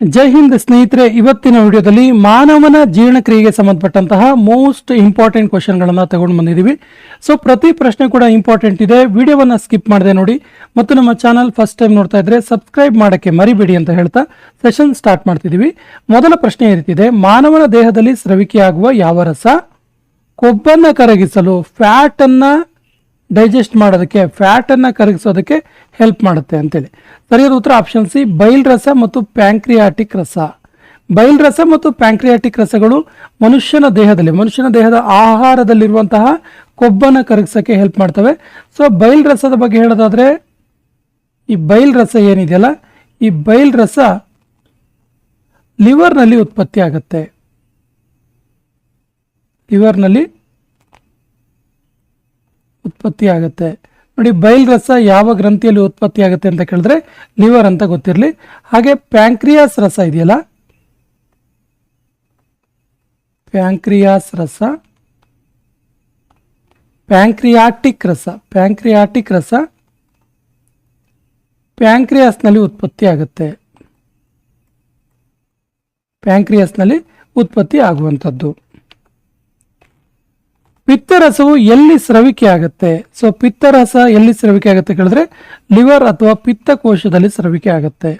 ಜೈ ಹಿಂದ್ ಸ್ನೇಹಿತರೆ, ಇವತ್ತಿನ ವಿಡಿಯೋದಲ್ಲಿ ಮಾನವನ ಜೀರ್ಣಕ್ರಿಯೆಗೆ ಸಂಬಂಧಪಟ್ಟಂತಹ ಮೋಸ್ಟ್ ಇಂಪಾರ್ಟೆಂಟ್ ಕ್ವಶನ್ಗಳನ್ನು ತಗೊಂಡು ಬಂದಿದ್ದೀವಿ ಸೊ ಪ್ರತಿ ಪ್ರಶ್ನೆ ಕೂಡ ಇಂಪಾರ್ಟೆಂಟ್ ಇದೆ. ವಿಡಿಯೋವನ್ನ ಸ್ಕಿಪ್ ಮಾಡದೆ ನೋಡಿ. ಮತ್ತು ನಮ್ಮ ಚಾನಲ್ ಫಸ್ಟ್ ಟೈಮ್ ನೋಡ್ತಾ ಇದ್ರೆ ಸಬ್ಸ್ಕ್ರೈಬ್ ಮಾಡಕ್ಕೆ ಮರಿಬೇಡಿ ಅಂತ ಹೇಳ್ತಾ ಸೆಷನ್ ಸ್ಟಾರ್ಟ್ ಮಾಡ್ತಿದ್ದೀವಿ ಮೊದಲ ಪ್ರಶ್ನೆ ಈ ಮಾನವನ ದೇಹದಲ್ಲಿ ಸ್ರವಿಕೆಯಾಗುವ ಯಾವ ರಸ? ಕೊಬ್ಬನ್ನ ಕರಗಿಸಲು ಫ್ಯಾಟ್ ಅನ್ನ ಡೈಜೆಸ್ಟ್ ಮಾಡೋದಕ್ಕೆ, ಫ್ಯಾಟನ್ನು ಕರಗಿಸೋದಕ್ಕೆ ಹೆಲ್ಪ್ ಮಾಡುತ್ತೆ ಅಂತೇಳಿ. ಸರಿಯಾದ ಉತ್ತರ ಆಪ್ಷನ್ ಸಿ, ಬೈಲ್ ರಸ ಮತ್ತು ಪ್ಯಾಂಕ್ರಿಯಾಟಿಕ್ ರಸ. ಬೈಲ್ ರಸ ಮತ್ತು ಪ್ಯಾಂಕ್ರಿಯಾಟಿಕ್ ರಸಗಳು ಮನುಷ್ಯನ ದೇಹದಲ್ಲಿ, ಮನುಷ್ಯನ ದೇಹದ ಆಹಾರದಲ್ಲಿರುವಂತಹ ಕೊಬ್ಬನ್ನು ಕರಗಿಸೋಕ್ಕೆ ಹೆಲ್ಪ್ ಮಾಡ್ತವೆ. ಸೊ ಬೈಲ್ ರಸದ ಬಗ್ಗೆ ಹೇಳೋದಾದ್ರೆ, ಈ ಬೈಲ್ ರಸ ಏನಿದೆಯಲ್ಲ, ಈ ಬೈಲ್ ರಸ ಲಿವರ್ನಲ್ಲಿ ಉತ್ಪತ್ತಿ ಆಗುತ್ತೆ ಲಿವರ್ನಲ್ಲಿ ಉತ್ಪತ್ತಿ ಆಗುತ್ತೆ. ನೋಡಿ, ಬೈಲ್ ರಸ ಯಾವ ಗ್ರಂಥಿಯಲ್ಲಿ ಉತ್ಪತ್ತಿ ಆಗುತ್ತೆ ಅಂತ ಕೇಳಿದ್ರೆ ಲಿವರ್ ಅಂತ ಗೊತ್ತಿರಲಿ. ಹಾಗೆ ಪ್ಯಾಂಕ್ರಿಯಾಸ್ ರಸ ಇದೆಯಲ್ಲ? ಪ್ಯಾಂಕ್ರಿಯಾಸ್ ರಸ, ಪ್ಯಾಂಕ್ರಿಯಾಟಿಕ್ ರಸ ಪ್ಯಾಂಕ್ರಿಯಾಟಿಕ್ ರಸ ಪ್ಯಾಂಕ್ರಿಯಾಸ್ನಲ್ಲಿ ಉತ್ಪತ್ತಿ ಆಗುತ್ತೆ. ಪ್ಯಾಂಕ್ರಿಯಾಸ್ನಲ್ಲಿ ಉತ್ಪತ್ತಿ ಆಗುವಂಥದ್ದು. ಪಿತ್ತರಸವು ಎಲ್ಲಿ ಸ್ರವಿಕೆ ಆಗುತ್ತೆ? ಸೊ ಪಿತ್ತರಸ ಎಲ್ಲಿ ಸ್ರವಿಕೆ ಆಗುತ್ತೆ ಕೇಳಿದ್ರೆ, ಲಿವರ್ ಅಥವಾ ಪಿತ್ತಕೋಶದಲ್ಲಿ ಸ್ರವಿಕೆ ಆಗುತ್ತೆ.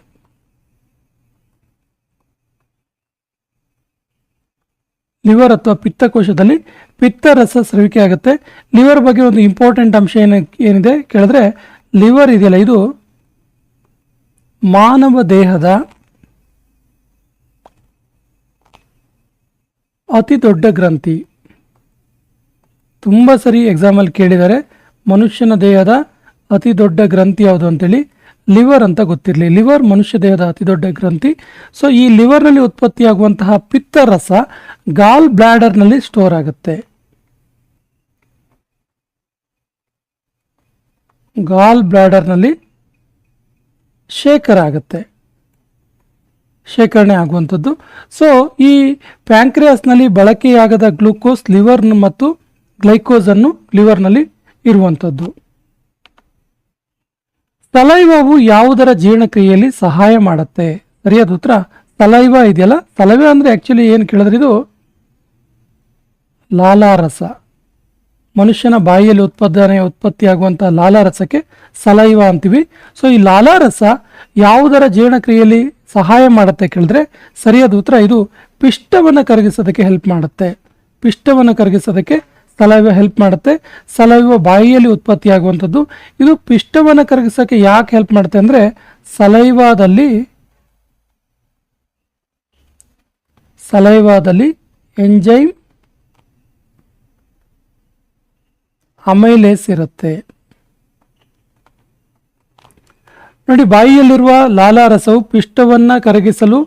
ಲಿವರ್ ಅಥವಾ ಪಿತ್ತಕೋಶದಲ್ಲಿ ಪಿತ್ತರಸ ಸ್ರವಿಕೆ ಆಗುತ್ತೆ. ಲಿವರ್ ಬಗ್ಗೆ ಒಂದು ಇಂಪಾರ್ಟೆಂಟ್ ಅಂಶ ಏನ, ಏನಿದೆ ಕೇಳಿದ್ರೆ, ಲಿವರ್ ಇದೆಯಲ್ಲ, ಇದು ಮಾನವ ದೇಹದ ಅತಿ ದೊಡ್ಡ ಗ್ರಂಥಿ. ತುಂಬ ಸರಿ ಎಕ್ಸಾಮಲ್ಲಿ ಕೇಳಿದ್ದಾರೆ ಮನುಷ್ಯನ ದೇಹದ ಅತಿ ದೊಡ್ಡ ಗ್ರಂಥಿ ಯಾವುದು ಅಂತೇಳಿ ಲಿವರ್ ಅಂತ ಗೊತ್ತಿರಲಿ. ಲಿವರ್ ಮನುಷ್ಯ ದೇಹದ ಅತಿ ದೊಡ್ಡ ಗ್ರಂಥಿ. ಸೊ ಈ ಲಿವರ್ನಲ್ಲಿ ಉತ್ಪತ್ತಿಯಾಗುವಂತಹ ಪಿತ್ತರಸ ಗಾಲ್ ಬ್ಲ್ಯಾಡರ್ನಲ್ಲಿ ಸ್ಟೋರ್ ಆಗುತ್ತೆ. ಗಾಲ್ ಬ್ಲ್ಯಾಡರ್ನಲ್ಲಿ ಶೇಖರ ಆಗುತ್ತೆ. ಶೇಖರಣೆ ಆಗುವಂಥದ್ದು. ಸೊ ಈ ಪ್ಯಾಂಕ್ರಿಯಾಸ್ನಲ್ಲಿ ಬಳಕೆಯಾಗದ ಗ್ಲೂಕೋಸ್, ಲಿವರ್ ಮತ್ತು ಗ್ಲೈಕೋಸ್ ಅನ್ನು ಲಿವರ್ನಲ್ಲಿ ಇರುವಂಥದ್ದು ಸಲೈವವು ಯಾವುದರ ಜೀರ್ಣಕ್ರಿಯೆಯಲ್ಲಿ ಸಹಾಯ ಮಾಡುತ್ತೆ? ಸರಿಯಾದ ಉತ್ತರ ಸಲೈವ ಇದೆಯಲ್ಲ? ಸಲೈವ ಅಂದರೆ ಆ್ಯಕ್ಚುಲಿ ಏನು ಕೇಳಿದ್ರೆ ಇದು ಲಾಲಾರಸ. ಮನುಷ್ಯನ ಬಾಯಿಯಲ್ಲಿ ಉತ್ಪಾದನೆ ಉತ್ಪತ್ತಿಯಾಗುವಂಥ ಲಾಲಾರಸಕ್ಕೆ ಸಲೈವ ಅಂತೀವಿ. ಸೊ ಈ ಲಾಲಾರಸ ಯಾವುದರ ಜೀರ್ಣಕ್ರಿಯೆಯಲ್ಲಿ ಸಹಾಯ ಮಾಡುತ್ತೆ ಕೇಳಿದ್ರೆ ಸರಿಯಾದ ಉತ್ತರ, ಇದು ಪಿಷ್ಟವನ್ನು ಕರಗಿಸೋದಕ್ಕೆ ಹೆಲ್ಪ್ ಮಾಡುತ್ತೆ. ಪಿಷ್ಟವನ್ನು ಕರಗಿಸೋದಕ್ಕೆ ಸಲೈವ ಹೆಲ್ಪ್ ಮಾಡುತ್ತೆ. ಸಲೈವ ಬಾಯಿಯಲ್ಲಿ ಉತ್ಪತ್ತಿಯಾಗುವಂಥದ್ದು. ಇದು ಪಿಷ್ಟವನ್ನು ಕರಗಿಸೋಕ್ಕೆ ಯಾಕೆ ಹೆಲ್ಪ್ ಮಾಡುತ್ತೆ ಅಂದರೆ ಸಲೈವಾದಲ್ಲಿ ಸಲೈವಾದಲ್ಲಿ ಎಂಜೈಮ್ ಅಮೈಲೇಸ್ ಇರುತ್ತೆ. ನೋಡಿ ಬಾಯಿಯಲ್ಲಿರುವ ಲಾಲಾರಸವು ಪಿಷ್ಟವನ್ನು ಕರಗಿಸಲು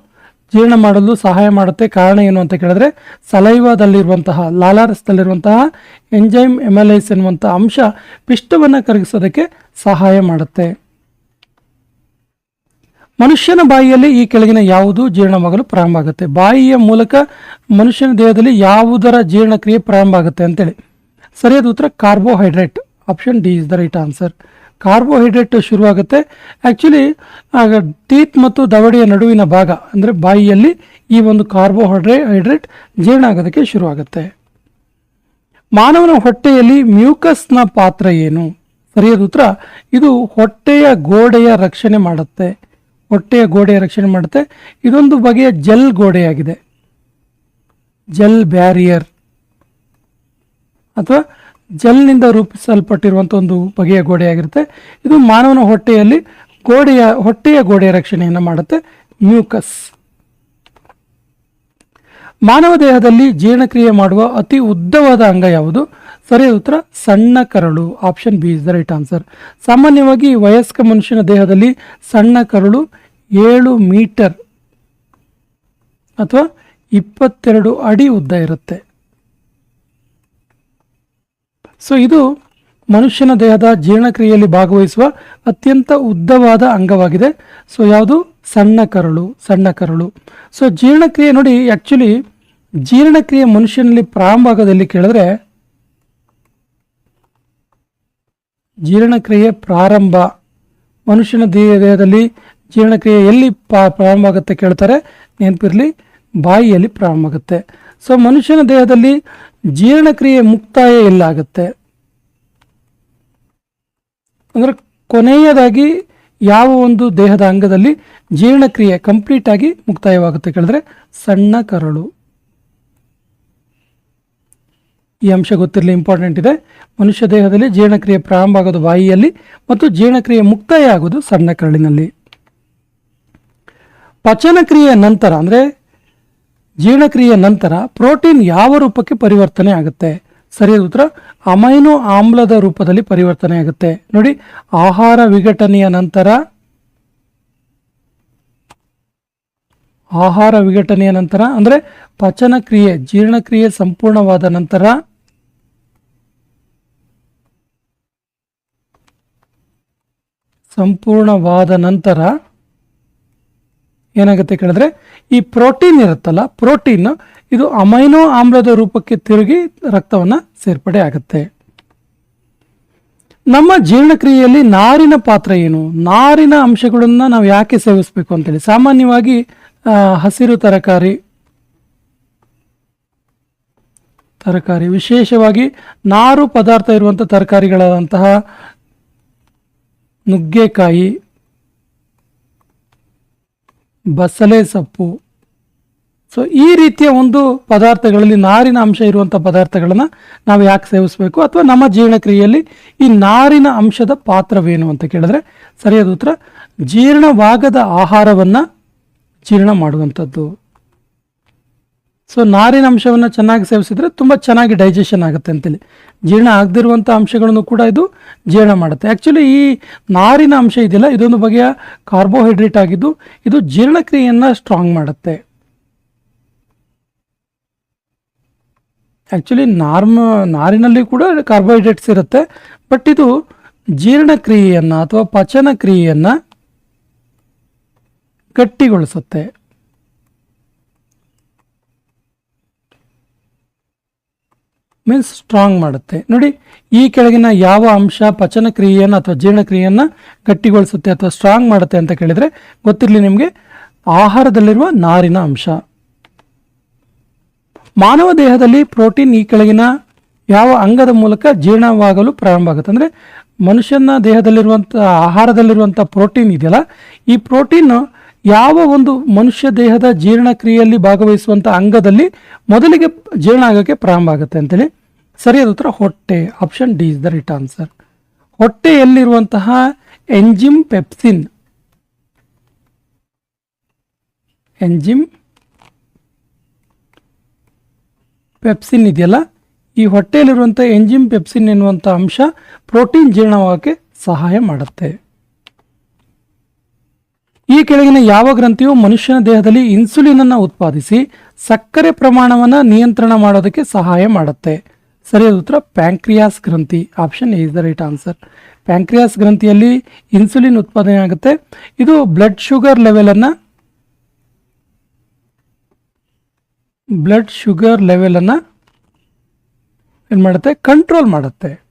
ಜೀರ್ಣ ಮಾಡಲು ಸಹಾಯ ಮಾಡುತ್ತೆ. ಕಾರಣ ಏನು ಅಂತ ಕೇಳಿದ್ರೆ, ಸಲೈವಾದಲ್ಲಿರುವಂತಹ, ಲಾಲಾರಸದಲ್ಲಿರುವಂತಹ, ಎಂಜೈಮ್ ಎಮಲೈಸ್ ಎನ್ನುವಂತಹ ಅಂಶ ಪಿಷ್ಟವನ್ನು ಕರಗಿಸೋದಕ್ಕೆ ಸಹಾಯ ಮಾಡುತ್ತೆ. ಮನುಷ್ಯನ ಬಾಯಿಯಲ್ಲಿ ಈ ಕೆಳಗಿನ ಯಾವುದು ಜೀರ್ಣವಾಗಲು ಪ್ರಾರಂಭ ಆಗುತ್ತೆ. ಬಾಯಿಯ ಮೂಲಕ ಮನುಷ್ಯನ ದೇಹದಲ್ಲಿ ಯಾವುದರ ಜೀರ್ಣಕ್ರಿಯೆ ಪ್ರಾರಂಭ ಆಗುತ್ತೆ ಅಂತೇಳಿ. ಸರಿಯಾದ ಉತ್ತರ, carbohydrate. Option D is the right answer. Carbohydrate ಶುರುವಾಗುತ್ತೆ. ಆ್ಯಕ್ಚುಲಿ ಆಗ ಟೀತ್ ಮತ್ತು ದವಡೆಯ ನಡುವಿನ ಭಾಗ, ಅಂದರೆ ಬಾಯಿಯಲ್ಲಿ ಈ ಒಂದು ಕಾರ್ಬೋಹೈಡ್ರೇ ಹೈಡ್ರೇಟ್ ಜೀರ್ಣ ಆಗೋದಕ್ಕೆ ಶುರುವಾಗುತ್ತೆ. ಮಾನವನ ಹೊಟ್ಟೆಯಲ್ಲಿ ಮ್ಯೂಕಸ್ನ ಪಾತ್ರ ಏನು? ಸರಿಯಾದ ಉತ್ತರ, ಇದು ಹೊಟ್ಟೆಯ ಗೋಡೆಯ ರಕ್ಷಣೆ ಮಾಡುತ್ತೆ. ಹೊಟ್ಟೆಯ ಗೋಡೆಯ ರಕ್ಷಣೆ ಮಾಡುತ್ತೆ. ಇದೊಂದು ಬಗೆಯ ಜೆಲ್ ಗೋಡೆಯಾಗಿದೆ. Gel barrier. ಅಥವಾ ಜೆಲ್ನಿಂದ ರೂಪಿಸಲ್ಪಟ್ಟಿರುವಂಥ ಒಂದು ಬಗೆಯ ಗೋಡೆಯಾಗಿರುತ್ತೆ. ಇದು ಮಾನವನ ಹೊಟ್ಟೆಯಲ್ಲಿ ಗೋಡೆಯ, ಹೊಟ್ಟೆಯ ಗೋಡೆಯ ರಕ್ಷಣೆಯನ್ನು ಮಾಡುತ್ತೆ. ಮ್ಯೂಕಸ್. ಮಾನವ ದೇಹದಲ್ಲಿ ಜೀರ್ಣಕ್ರಿಯೆ ಮಾಡುವ ಅತಿ ಉದ್ದವಾದ ಅಂಗ ಯಾವುದು? ಸರಿಯಾದ ಉತ್ತರ, ಸಣ್ಣ ಕರಳು. Option B is the right answer. ಸಾಮಾನ್ಯವಾಗಿ ವಯಸ್ಕ ಮನುಷ್ಯನ ದೇಹದಲ್ಲಿ ಸಣ್ಣ ಕರಳು ಏಳು ಮೀಟರ್ ಅಥವಾ ಇಪ್ಪತ್ತೆರಡು ಅಡಿ ಉದ್ದ ಇರುತ್ತೆ. ಸೊ ಇದು ಮನುಷ್ಯನ ದೇಹದ ಜೀರ್ಣಕ್ರಿಯೆಯಲ್ಲಿ ಭಾಗವಹಿಸುವ ಅತ್ಯಂತ ಉದ್ದವಾದ ಅಂಗವಾಗಿದೆ. ಸೊ ಯಾವುದು? ಸಣ್ಣ ಕರಳು ಸಣ್ಣ ಕರಳು. ಸೊ ಜೀರ್ಣಕ್ರಿಯೆ ನೋಡಿ ಆ್ಯಕ್ಚುಲಿ ಜೀರ್ಣಕ್ರಿಯೆ ಮನುಷ್ಯನಲ್ಲಿ ಪ್ರಾರಂಭ ಆಗೋದಲ್ಲಿ ಕೇಳಿದ್ರೆ, ಜೀರ್ಣಕ್ರಿಯೆ ಪ್ರಾರಂಭ. ಮನುಷ್ಯನ ದೇಹ ದೇಹದಲ್ಲಿ ಜೀರ್ಣಕ್ರಿಯೆ ಎಲ್ಲಿ ಪ್ರಾರಂಭ ಆಗುತ್ತೆ ಕೇಳ್ತಾರೆ? ನೆನಪಿರಲಿ, ಬಾಯಿಯಲ್ಲಿ ಪ್ರಾರಂಭ ಆಗುತ್ತೆ ಸೊ ಮನುಷ್ಯನ ದೇಹದಲ್ಲಿ ಜೀರ್ಣಕ್ರಿಯೆ ಮುಕ್ತಾಯ ಎಲ್ಲಾಗುತ್ತೆ. ಅಂದರೆ ಕೊನೆಯದಾಗಿ ಯಾವ ಒಂದು ದೇಹದ ಅಂಗದಲ್ಲಿ ಜೀರ್ಣಕ್ರಿಯೆ ಕಂಪ್ಲೀಟ್ ಆಗಿ ಮುಕ್ತಾಯವಾಗುತ್ತೆ ಕೇಳಿದ್ರೆ ಸಣ್ಣ ಕರಳು. ಈ ಅಂಶ ಗೊತ್ತಿರಲಿ ಇಂಪಾರ್ಟೆಂಟ್ ಇದೆ. ಮನುಷ್ಯ ದೇಹದಲ್ಲಿ ಜೀರ್ಣಕ್ರಿಯೆ ಪ್ರಾರಂಭ ಆಗೋದು ವಾಯಿಯಲ್ಲಿ ಮತ್ತು ಜೀರ್ಣಕ್ರಿಯೆ ಮುಕ್ತಾಯ ಆಗೋದು ಸಣ್ಣ ಕರಳಿನಲ್ಲಿ. ಪಚನಕ್ರಿಯೆ ನಂತರ ಅಂದರೆ ಜೀರ್ಣಕ್ರಿಯೆಯ ನಂತರ ಪ್ರೋಟೀನ್ ಯಾವ ರೂಪಕ್ಕೆ ಪರಿವರ್ತನೆ ಆಗುತ್ತೆ? ಸರಿಯಾದ ಉತ್ತರ, ಅಮೈನೋ ಆಮ್ಲದ ರೂಪದಲ್ಲಿ ಪರಿವರ್ತನೆ ಆಗುತ್ತೆ. ನೋಡಿ, ಆಹಾರ ವಿಘಟನೆಯ ನಂತರ, ಆಹಾರ ವಿಘಟನೆಯ ನಂತರ, ಅಂದರೆ ಪಚನ ಕ್ರಿಯೆ ಜೀರ್ಣಕ್ರಿಯೆ ಸಂಪೂರ್ಣವಾದ ನಂತರ ಸಂಪೂರ್ಣವಾದ ನಂತರ ಏನಾಗುತ್ತೆ ಕೇಳಿದ್ರೆ, ಈ ಪ್ರೋಟೀನ್ ಇರುತ್ತಲ್ಲ, ಪ್ರೋಟೀನ್ ಇದು ಅಮೈನೋ ಆಮ್ಲದ ರೂಪಕ್ಕೆ ತಿರುಗಿ ರಕ್ತವನ್ನು ಸೇರ್ಪಡೆ ಆಗುತ್ತೆ. ನಮ್ಮ ಜೀರ್ಣಕ್ರಿಯೆಯಲ್ಲಿ ನಾರಿನ ಪಾತ್ರ ಏನು? ನಾರಿನ ಅಂಶಗಳನ್ನು ನಾವು ಯಾಕೆ ಸೇವಿಸಬೇಕು ಅಂತೇಳಿ. ಸಾಮಾನ್ಯವಾಗಿ ಹಸಿರು ತರಕಾರಿ ತರಕಾರಿ, ವಿಶೇಷವಾಗಿ ನಾರು ಪದಾರ್ಥ ಇರುವಂಥ ತರಕಾರಿಗಳಾದಂತಹ ನುಗ್ಗೆಕಾಯಿ ಬಸಳೆ ಸೊಪ್ಪು. ಸೊ ಈ ರೀತಿಯ ಒಂದು ಪದಾರ್ಥಗಳಲ್ಲಿ ನಾರಿನ ಅಂಶ ಇರುವಂಥ ಪದಾರ್ಥಗಳನ್ನು ನಾವು ಯಾಕೆ ಸೇವಿಸಬೇಕು? ಅಥವಾ ನಮ್ಮ ಜೀರ್ಣಕ್ರಿಯೆಯಲ್ಲಿ ಈ ನಾರಿನ ಅಂಶದ ಪಾತ್ರವೇನು ಅಂತ ಕೇಳಿದ್ರೆ ಸರಿಯಾದ ಉತ್ತರ, ಜೀರ್ಣವಾಗದ ಆಹಾರವನ್ನು ಜೀರ್ಣ ಮಾಡುವಂಥದ್ದು. ಸೊ ನಾರಿನ ಅಂಶವನ್ನು ಚೆನ್ನಾಗಿ ಸೇವಿಸಿದರೆ ತುಂಬ ಚೆನ್ನಾಗಿ ಡೈಜೆಷನ್ ಆಗುತ್ತೆ ಅಂತೇಳಿ. ಜೀರ್ಣ ಆಗದಿರುವಂಥ ಅಂಶಗಳನ್ನು ಕೂಡ ಇದು ಜೀರ್ಣ ಮಾಡುತ್ತೆ. ಆ್ಯಕ್ಚುಲಿ ಈ ನಾರಿನ ಅಂಶ ಇದೆಯಲ್ಲ, ಇದೊಂದು ಬಗೆಯ ಕಾರ್ಬೋಹೈಡ್ರೇಟ್ ಆಗಿದ್ದು, ಇದು ಜೀರ್ಣಕ್ರಿಯೆಯನ್ನು ಸ್ಟ್ರಾಂಗ್ ಮಾಡುತ್ತೆ. ಆ್ಯಕ್ಚುಲಿ ನಾರ್ಮ, ನಾರಿನಲ್ಲಿ ಕೂಡ ಕಾರ್ಬೋಹೈಡ್ರೇಟ್ಸ್ ಇರುತ್ತೆ ಬಟ್ ಇದು ಜೀರ್ಣಕ್ರಿಯೆಯನ್ನು ಅಥವಾ ಪಚನ ಕ್ರಿಯೆಯನ್ನು ಗಟ್ಟಿಗೊಳಿಸುತ್ತೆ. ಮೀನ್ಸ್ ಸ್ಟ್ರಾಂಗ್ ಮಾಡುತ್ತೆ. ನೋಡಿ, ಈ ಕೆಳಗಿನ ಯಾವ ಅಂಶ ಪಚನ ಕ್ರಿಯೆಯನ್ನು ಅಥವಾ ಜೀರ್ಣಕ್ರಿಯೆಯನ್ನು ಗಟ್ಟಿಗೊಳಿಸುತ್ತೆ ಅಥವಾ ಸ್ಟ್ರಾಂಗ್ ಮಾಡುತ್ತೆ ಅಂತ ಕೇಳಿದರೆ ಗೊತ್ತಿರಲಿ ನಿಮಗೆ, ಆಹಾರದಲ್ಲಿರುವ ನಾರಿನ ಅಂಶ. ಮಾನವ ದೇಹದಲ್ಲಿ ಪ್ರೋಟೀನ್ ಈ ಕೆಳಗಿನ ಯಾವ ಅಂಗದ ಮೂಲಕ ಜೀರ್ಣವಾಗಲು ಪ್ರಾರಂಭ ಆಗುತ್ತೆ. ಅಂದರೆ ಮನುಷ್ಯನ ದೇಹದಲ್ಲಿರುವಂಥ ಆಹಾರದಲ್ಲಿರುವಂಥ ಪ್ರೋಟೀನ್ ಇದೆಯಲ್ಲ, ಈ ಪ್ರೋಟೀನ್ ಯಾವ ಒಂದು ಮನುಷ್ಯ ದೇಹದ ಜೀರ್ಣಕ್ರಿಯೆಯಲ್ಲಿ ಭಾಗವಹಿಸುವಂಥ ಅಂಗದಲ್ಲಿ ಮೊದಲಿಗೆ ಜೀರ್ಣ ಆಗೋಕ್ಕೆ ಪ್ರಾರಂಭ ಆಗುತ್ತೆ ಅಂತೇಳಿ ಸರಿಯಾದ ಉತ್ತರ ಹೊಟ್ಟೆ. Option D is the right answer ಹೊಟ್ಟೆಯಲ್ಲಿರುವಂತಹ enzyme pepsin enzyme pepsin ಇದೆಯಲ್ಲ? ಈ ಹೊಟ್ಟೆಯಲ್ಲಿರುವಂಥ ಎಂಜಿಮ್ ಪೆಪ್ಸಿನ್ ಎನ್ನುವಂಥ ಅಂಶ ಪ್ರೋಟೀನ್ ಜೀರ್ಣವಾಗಕ್ಕೆ ಸಹಾಯ ಮಾಡುತ್ತೆ. ಈ ಕೆಳಗಿನ ಯಾವ ಗ್ರಂಥಿಯು ಮನುಷ್ಯನ ದೇಹದಲ್ಲಿ ಇನ್ಸುಲಿನ್ ಅನ್ನು ಉತ್ಪಾದಿಸಿ ಸಕ್ಕರೆ ಪ್ರಮಾಣವನ್ನು ನಿಯಂತ್ರಣ ಮಾಡೋದಕ್ಕೆ ಸಹಾಯ ಮಾಡುತ್ತೆ. ಸರಿಯಾದ ಉತ್ತರ ಪ್ಯಾಂಕ್ರಿಯಾಸ್ ಗ್ರಂಥಿ. Option is the right answer pancreas ಗ್ರಂಥಿಯಲ್ಲಿ insulin ಉತ್ಪಾದನೆ ಆಗುತ್ತೆ. ಇದು ಬ್ಲಡ್ ಶುಗರ್ ಲೆವೆಲನ್ನು ಬ್ಲಡ್ ಶುಗರ್ ಲೆವೆಲನ್ನು ಏನು ಮಾಡುತ್ತೆ? ಕಂಟ್ರೋಲ್ ಮಾಡುತ್ತೆ.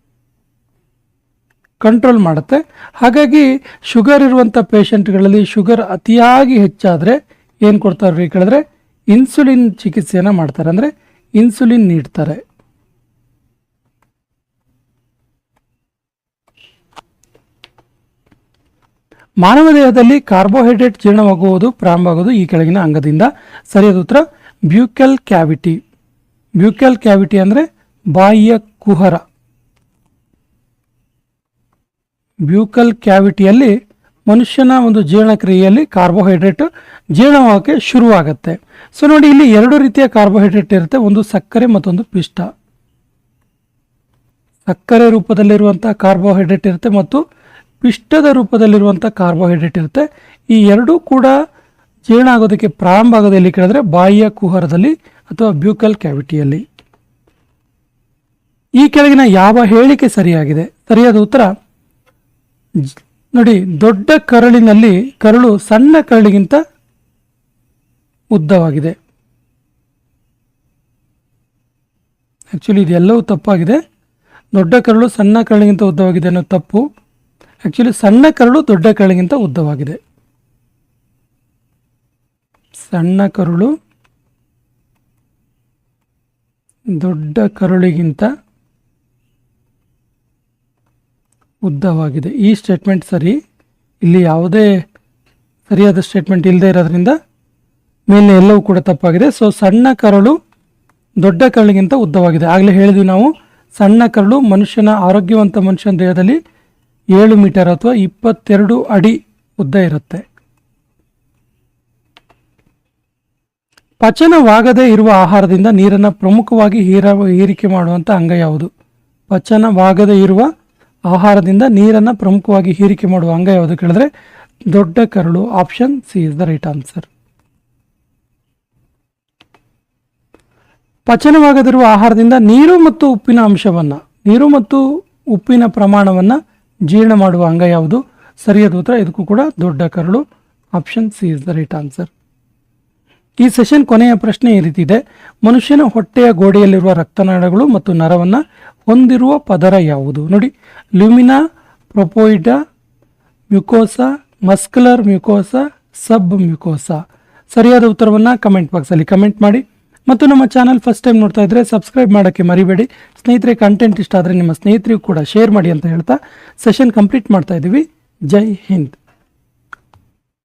ಕಂಟ್ರೋಲ್ ಮಾಡುತ್ತೆ. ಹಾಗಾಗಿ ಶುಗರ್ ಇರುವಂಥ ಪೇಷಂಟ್ಗಳಲ್ಲಿ ಶುಗರ್ ಅತಿಯಾಗಿ ಹೆಚ್ಚಾದರೆ ಏನು ಕೊಡ್ತಾರೆ ಕೇಳಿದ್ರೆ? ಇನ್ಸುಲಿನ್ ಚಿಕಿತ್ಸೆಯನ್ನು ಮಾಡ್ತಾರೆ. ಅಂದರೆ ಇನ್ಸುಲಿನ್ ನೀಡ್ತಾರೆ. ಮಾನವ ದೇಹದಲ್ಲಿ ಕಾರ್ಬೋಹೈಡ್ರೇಟ್ ಜೀರ್ಣವಾಗುವುದು ಪ್ರಾರಂಭವಾಗುವುದು ಈ ಕೆಳಗಿನ ಅಂಗದಿಂದ. ಸರಿಯಾದ ಉತ್ತರ. ಬ್ಯೂಕಲ್ ಕ್ಯಾವಿಟಿ. ಬ್ಯೂಕಲ್ ಕ್ಯಾವಿಟಿ ಅಂದರೆ ಬಾಯಿಯ ಕುಹರ. ಬ್ಯೂಕಲ್ ಕ್ಯಾವಿಟಿಯಲ್ಲಿ ಮನುಷ್ಯನ ಒಂದು ಜೀರ್ಣಕ್ರಿಯೆಯಲ್ಲಿ ಕಾರ್ಬೋಹೈಡ್ರೇಟ್ ಜೀರ್ಣವಾಗಕ್ಕೆ ಶುರುವಾಗುತ್ತೆ. ಸೊ ನೋಡಿ, ಇಲ್ಲಿ ಎರಡು ರೀತಿಯ ಕಾರ್ಬೋಹೈಡ್ರೇಟ್ ಇರುತ್ತೆ. ಒಂದು ಸಕ್ಕರೆ ಮತ್ತೊಂದು ಪಿಷ್ಟ. ಸಕ್ಕರೆ ರೂಪದಲ್ಲಿರುವಂಥ ಕಾರ್ಬೋಹೈಡ್ರೇಟ್ ಇರುತ್ತೆ ಮತ್ತು ಪಿಷ್ಟದ ರೂಪದಲ್ಲಿರುವಂಥ ಕಾರ್ಬೋಹೈಡ್ರೇಟ್ ಇರುತ್ತೆ. ಈ ಎರಡೂ ಕೂಡ ಜೀರ್ಣ ಆಗೋದಕ್ಕೆ ಪ್ರಾರಂಭ ಆಗೋದು ಎಲ್ಲಿ ಕೇಳಿದ್ರೆ ಬಾಯಿಯ ಕುಹರದಲ್ಲಿ ಅಥವಾ ಬ್ಯೂಕಲ್ ಕ್ಯಾವಿಟಿಯಲ್ಲಿ. ಈ ಕೆಳಗಿನ ಯಾವ ಹೇಳಿಕೆ ಸರಿಯಾಗಿದೆ? ಸರಿಯಾದ ಉತ್ತರ, ನೋಡಿ, ದೊಡ್ಡ ಕರಳಿನಲ್ಲಿ ಕರಳು ಸಣ್ಣ ಕರಳಿಗಿಂತ ಉದ್ದವಾಗಿದೆ. ಆ್ಯಕ್ಚುಲಿ ಇದೆಲ್ಲವೂ ತಪ್ಪಾಗಿದೆ. ದೊಡ್ಡ ಕರಳು ಸಣ್ಣ ಕರಳಿಗಿಂತ ಉದ್ದವಾಗಿದೆ ಅನ್ನೋ ತಪ್ಪು. ಆ್ಯಕ್ಚುಲಿ ಸಣ್ಣ ಕರುಳು ದೊಡ್ಡ ಕರಳಿಗಿಂತ ಉದ್ದವಾಗಿದೆ. ಸಣ್ಣ ಕರುಳು ದೊಡ್ಡ ಕರುಳಿಗಿಂತ ಉದ್ದವಾಗಿದೆ. ಈ ಸ್ಟೇಟ್ಮೆಂಟ್ ಸರಿ? ಇಲ್ಲಿ ಯಾವುದೇ ಸರಿಯಾದ ಸ್ಟೇಟ್ಮೆಂಟ್ ಇಲ್ಲದೆ ಇರೋದ್ರಿಂದ ಮೇಲೆ ಎಲ್ಲವೂ ಕೂಡ ತಪ್ಪಾಗಿದೆ. ಸೊ ಸಣ್ಣ ಕರಳು ದೊಡ್ಡ ಕರಳಿಗಿಂತ ಉದ್ದವಾಗಿದೆ. ಆಗಲೇ ಹೇಳಿದ್ವಿ ನಾವು, ಸಣ್ಣ ಕರಳು ಮನುಷ್ಯನ ಆರೋಗ್ಯವಂತ ಮನುಷ್ಯನ ದೇಹದಲ್ಲಿ ಏಳು ಮೀಟರ್ ಅಥವಾ ಇಪ್ಪತ್ತೆರಡು ಅಡಿ ಉದ್ದ ಇರುತ್ತೆ. ಪಚನವಾಗದೇ ಇರುವ ಆಹಾರದಿಂದ ನೀರನ್ನು ಪ್ರಮುಖವಾಗಿ ಹೀರ, ಹೀರಿಕೆ ಮಾಡುವಂಥ ಅಂಗ ಯಾವುದು? ಪಚನವಾಗದೇ ಇರುವ ಆಹಾರದಿಂದ ನೀರನ್ನು ಪ್ರಮುಖವಾಗಿ ಹೀರಿಕೆ ಮಾಡುವ ಅಂಗ ಯಾವುದು ಕೇಳಿದ್ರೆ ದೊಡ್ಡ ಕರಳು, option C is the right answer ಪಚನವಾಗದಿರುವ ಆಹಾರದಿಂದ ನೀರು ಮತ್ತು ಉಪ್ಪಿನ ಅಂಶವನ್ನು, ನೀರು ಮತ್ತು ಉಪ್ಪಿನ ಪ್ರಮಾಣವನ್ನು ಜೀರ್ಣ ಮಾಡುವ ಅಂಗ ಯಾವುದು? ಸರಿಯಾದ ಉತ್ತರ, ಇದಕ್ಕೂ ಕೂಡ ದೊಡ್ಡ ಕರಳು. Option C is the right answer ಈ ಸೆಷನ್ ಕೊನೆಯ ಪ್ರಶ್ನೆ ಈ ರೀತಿ ಇದೆ. ಮನುಷ್ಯನ ಹೊಟ್ಟೆಯ ಗೋಡೆಯಲ್ಲಿರುವ ರಕ್ತನಾಳಗಳು ಮತ್ತು ನರವನ್ನು ಹೊಂದಿರುವ ಪದರ ಯಾವುದು? ನೋಡಿ ಲ್ಯೂಮಿನಾ ಪ್ರೊಪೋಯಿಟಾ ಮ್ಯುಕೋಸಾ ಮಸ್ಕುಲರ್ ಮ್ಯುಕೋಸಾ, ಸಬ್ ಮ್ಯುಕೋಸಾ. ಸರಿಯಾದ ಉತ್ತರವನ್ನು ಕಮೆಂಟ್ ಬಾಕ್ಸಲ್ಲಿ ಕಮೆಂಟ್ ಮಾಡಿ. ಮತ್ತು ನಮ್ಮ ಚಾನಲ್ ಫಸ್ಟ್ ಟೈಮ್ ನೋಡ್ತಾ ಇದ್ದರೆ ಸಬ್ಸ್ಕ್ರೈಬ್ ಮಾಡೋಕ್ಕೆ ಮರಿಬೇಡಿ. ಸ್ನೇಹಿತರೆ ಕಂಟೆಂಟ್ ಇಷ್ಟ ಆದರೆ ನಿಮ್ಮ ಸ್ನೇಹಿತರಿಗೂ ಕೂಡ ಶೇರ್ ಮಾಡಿ ಅಂತ ಹೇಳ್ತಾ ಸೆಷನ್ ಕಂಪ್ಲೀಟ್ ಮಾಡ್ತಾ ಇದ್ದೀವಿ ಜೈ ಹಿಂದ್.